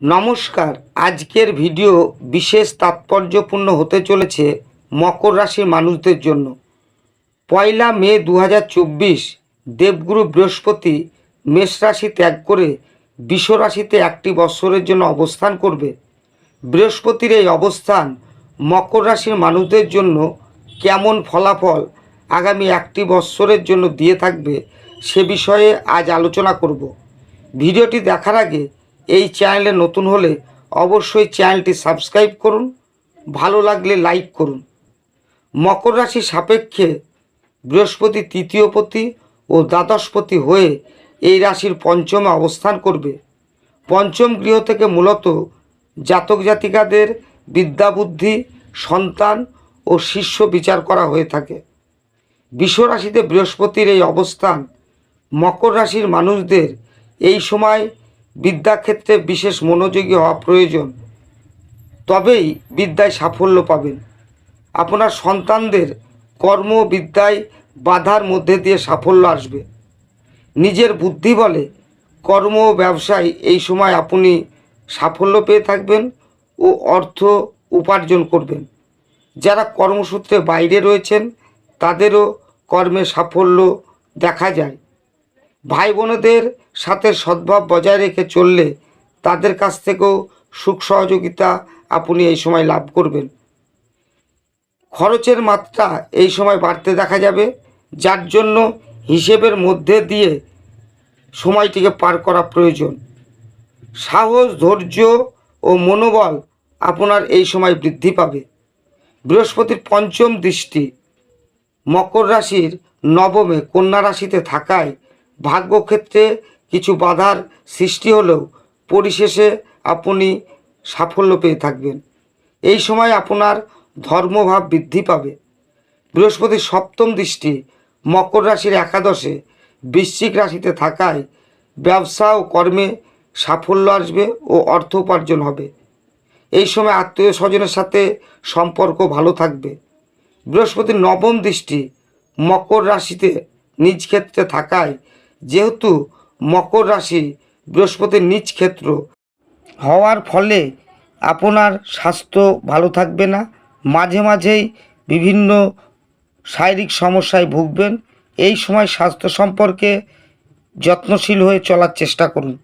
নমস্কার। আজকের ভিডিও বিশেষ তাৎপর্যপূর্ণ হতে চলেছে মকর রাশির মানুষদের জন্য। পয়লা মে দু হাজার চব্বিশ, দেবগুরু বৃহস্পতি মেষ রাশি ত্যাগ করে রাশিতে একটি বৎসরের জন্য অবস্থান করবে। বৃহস্পতির এই অবস্থান মকর রাশির মানুষদের জন্য কেমন ফলাফল আগামী একটি বৎসরের জন্য দিয়ে থাকবে সে বিষয়ে আজ আলোচনা করব। ভিডিওটি দেখার আগে এই চ্যানেলে নতুন হলে অবশ্যই চ্যানেলটি সাবস্ক্রাইব করুন, ভালো লাগলে লাইক করুন। মকর রাশি সাপেক্ষে বৃহস্পতি তৃতীয়পতি ও দ্বাদশপতি হয়ে এই রাশির পঞ্চমে অবস্থান করবে। পঞ্চম গৃহ থেকে মূলত জাতক জাতিকাদের বিদ্যা বুদ্ধি, সন্তান ও শিষ্য বিচার করা হয়ে থাকে। বিশ্বরাশিতে বৃহস্পতির এই অবস্থান মকর রাশির মানুষদের এই সময় বিদ্যাক্ষেত্রে বিশেষ মনোযোগী হওয়া প্রয়োজন। তবেই বিদ্যায় সাফল্য পাবেন। আপনার সন্তানদের কর্ম বিদ্যায় বাধার মধ্যে দিয়ে সাফল্য আসবে। নিজের বুদ্ধি বলে কর্ম ব্যবসায় এই সময় আপনি সাফল্য পেয়ে থাকবেন ও অর্থ উপার্জন করবেন। যারা কর্মসূত্রে বাইরে রয়েছেন, তাদেরও কর্মে সাফল্য দেখা যায়। ভাই বোনেদের সাথে সদ্ভাব বজায় রেখে চললে তাদের কাছ থেকেও সুখ সহযোগিতা আপনি এই সময় লাভ করবেন। খরচের মাত্রা এই সময় বাড়তে দেখা যাবে, যার জন্য হিসেবের মধ্যে দিয়ে সময়টিকে পার করা প্রয়োজন। সাহস, ধৈর্য ও মনোবল আপনার এই সময় বৃদ্ধি পাবে। বৃহস্পতির পঞ্চম দৃষ্টি, মকর রাশির নবমে কন্যা রাশিতে থাকায় ভাগ্যক্ষেত্রে কিছু বাধার সৃষ্টি হলেও পরিশেষে আপনি সাফল্য পেয়ে থাকবেন। এই সময় আপনার ধর্মভাব বৃদ্ধি পাবে। বৃহস্পতির সপ্তম দৃষ্টি মকর রাশির একাদশে বৃশ্চিক রাশিতে থাকায় ব্যবসা ও কর্মে সাফল্য আসবে ও অর্থ উপার্জন হবে। এই সময় আত্মীয় স্বজনের সাথে সম্পর্ক ভালো থাকবে। বৃহস্পতির নবম দৃষ্টি মকর রাশিতে নিজ ক্ষেত্রে থাকায় যেহেতু মকর রাশি বৃহস্পতির নিজ ক্ষেত্র, হওয়ার ফলে আপনার স্বাস্থ্য ভালো থাকবে না। মাঝে মাঝেই বিভিন্ন শারীরিক সমস্যায় ভুগবেন। এই সময় স্বাস্থ্য সম্পর্কে যত্নশীল হয়ে চলার চেষ্টা করুন।